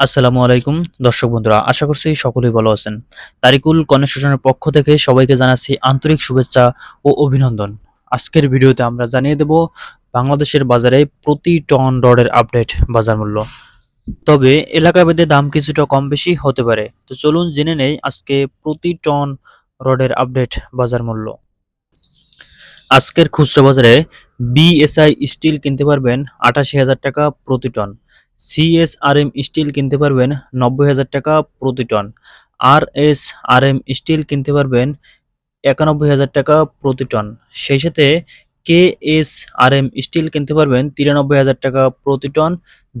আসসালামু আলাইকুম, দর্শক বন্ধুরা, আশা করছি সকলেই ভালো আছেন। তারিকুল কনস্ট্রাকশনের পক্ষ থেকে সবাইকে জানাচ্ছি আন্তরিক শুভেচ্ছা ও অভিনন্দন। আজকের ভিডিওতে আমরা জানিয়ে দেব বাংলাদেশের বাজারে প্রতি টন রডের আপডেট বাজার মূল্য। তবে এলাকা ভেদে দাম কিছুটা কম বেশি হতে পারে। তো চলুন জেনে নেই আজকে প্রতি টন রডের আপডেট বাজার মূল্য। আজকের খুচরা বাজারে বিএসআই স্টিল কিনতে পারবেন আটাশি হাজার টাকা প্রতি টন। সিএসআরএম স্টিল কিনতে পারবেন নব্বই হাজার টাকা প্রতি টন। আর এস আর এম স্টিল কিনতে পারবেন একানব্বই হাজার টাকা প্রতি টন। সেই সাথে K S R M steel কিনতে পারবেন তিরানব্বই হাজার টাকা প্রতি ton.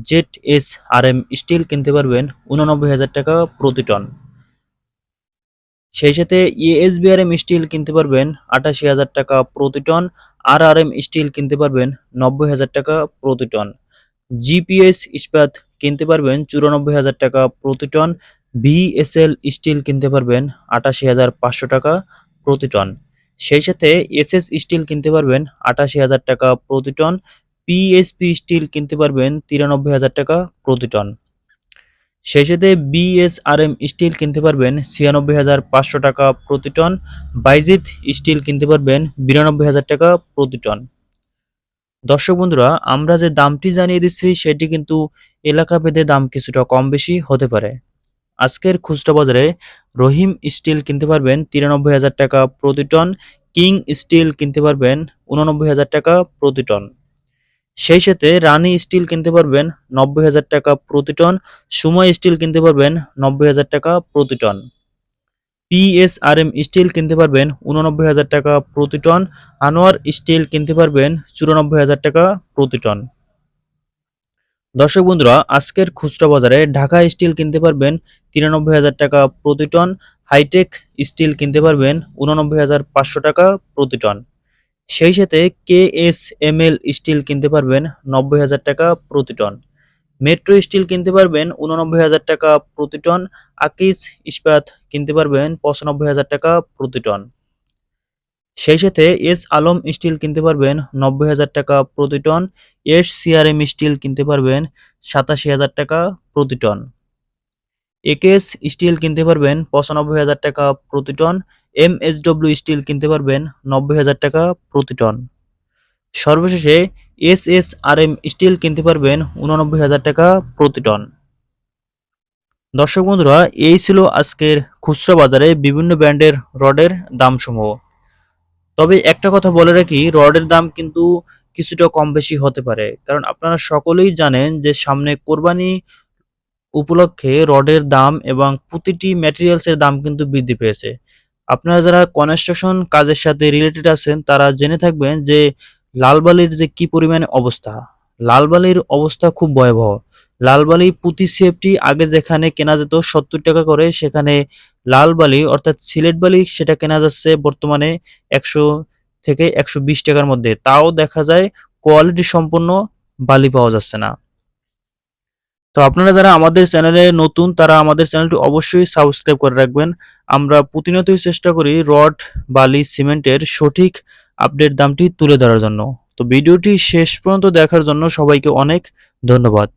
Z S R M steel কিনতে পারবেন উননব্বই হাজার টাকা প্রতি টন। সেই সাথে এএসবিআরএম স্টিল কিনতে পারবেন আটাশি হাজার টাকা প্রতি টন। আর আর এম স্টিল কিনতে পারবেন নব্বই হাজার টাকা প্রতি টন। জিপিএস ইস্পাত কিনতে পারবেন চুরানব্বই হাজার টাকা প্রতি টন বিএসএল স্টিল কিনতে পারবেন আটাশি হাজার পাঁচশো টাকা প্রতি টন। সেই সাথে এসএস স্টিল কিনতে পারবেন আটাশি হাজার টাকা প্রতি টন, পিএসপি স্টিল কিনতে পারবেন তিরানব্বই হাজার টাকা প্রতি টন। সেই সাথে বিএসআরএম স্টিল কিনতে পারবেন ছিয়ানব্বই হাজার পাঁচশো টাকা প্রতি টন বাইজিত স্টিল কিনতে পারবেন বিরানব্বই হাজার টাকা প্রতি টন। দর্শক বন্ধুরা, আমরা যে দামটি জানিয়ে দিচ্ছি, সেটি কিন্তু এলাকা ভেদে দাম কিছুটা কম বেশি হতে পারে। আজকের খুচরা বাজারে রহিম স্টিল কিনতে পারবেন তিরানব্বই হাজার টাকা প্রতি টন, কিং স্টিল কিনতে পারবেন উননব্বই হাজার টাকা প্রতি টন। সেই সাথে রানী স্টিল কিনতে পারবেন নব্বই হাজার টাকা প্রতি টন সুময় স্টিল কিনতে পারবেন নব্বই হাজার টাকা প্রতি টন। পিএসআরএম স্টিল কিনতে পারবেন উননব্বই হাজার টাকা প্রতি টন। আনোয়ার স্টিল কিনতে পারবেন চুরানব্বই হাজার টাকা প্রতি টন। দর্শক বন্ধুরা, আজকের খুচরা বাজারে ঢাকা স্টিল কিনতে পারবেন তিরানব্বই হাজার টাকা প্রতি টন। হাইটেক স্টিল কিনতে পারবেন উননব্বই হাজার পাঁচশো টাকা প্রতি টন। সেই সাথে K S M L steel কিনতে পারবেন নব্বই হাজার টাকা প্রতি টন। মেট্রো স্টিল কিনতে পারবেন উননব্বই হাজার টাকা প্রতি টন, আকিস ইস্পাত কিনতে পারবেন পঁচানব্বই হাজার টাকা প্রতি টন। সেই সাথে এস আলম স্টিল কিনতে পারবেন নব্বই হাজার টাকা প্রতি টন, এস সিআরএম স্টিল কিনতে পারবেন সাতাশি হাজার টাকা প্রতি টন। একেএস স্টিল কিনতে পারবেন পঁচানব্বই হাজার টাকা প্রতি ton M S W steel কিনতে পারবেন নব্বই হাজার টাকা প্রতি টন। সর্বশেষে S S R M steel কিনতে পারবেন উননব্বই হাজার টাকা প্রতি টন। দর্শক বন্ধুরা, এই ছিল আজকের খুচরা বাজারে বিভিন্ন ব্র্যান্ডের রডের দামসমূহ। তবে একটা কথা বলে রাখি, রডের দাম কিন্তু কিছুটা কম বেশি হতে পারে। কারণ আপনারা সকলেই জানেন যে সামনে কোরবানি উপলক্ষে রডের দাম এবং প্রতিটি ম্যাটেরিয়ালসের দাম কিন্তু বৃদ্ধি পেয়েছে। আপনারা যারা কনস্ট্রাকশন কাজের সাথে রিলেটেড আছেন, তারা জেনে থাকবেন যে লালবালির যে কি পরিমাণে অবস্থা? লালবালির অবস্থা খুব ভয়াবহ। লালবালি প্রতি সেফটি আগে যেখানে কেনা যেত সত্তর টাকা করে, সেখানে লালবালি অর্থাৎ সিলেট বালি সেটা কেনা যাচ্ছে বর্তমানে একশো থেকে একশো বিশ টাকার মধ্যে। তাও দেখা যায় কোয়ালিটি সম্পন্ন বালি পাওয়া যাচ্ছে না। তো আপনারা যারা আমাদের চ্যানেলে নতুন, তারা আমাদের চ্যানেলটি অবশ্যই সাবস্ক্রাইব করে রাখবেন। আমরা প্রতিনিয়তই চেষ্টা করি রড, বালি, সিমেন্টের সঠিক আপডেট দামটি তুলে ধরার জন্য। তো ভিডিওটি শেষ পর্যন্ত দেখার জন্য সবাইকে অনেক ধন্যবাদ।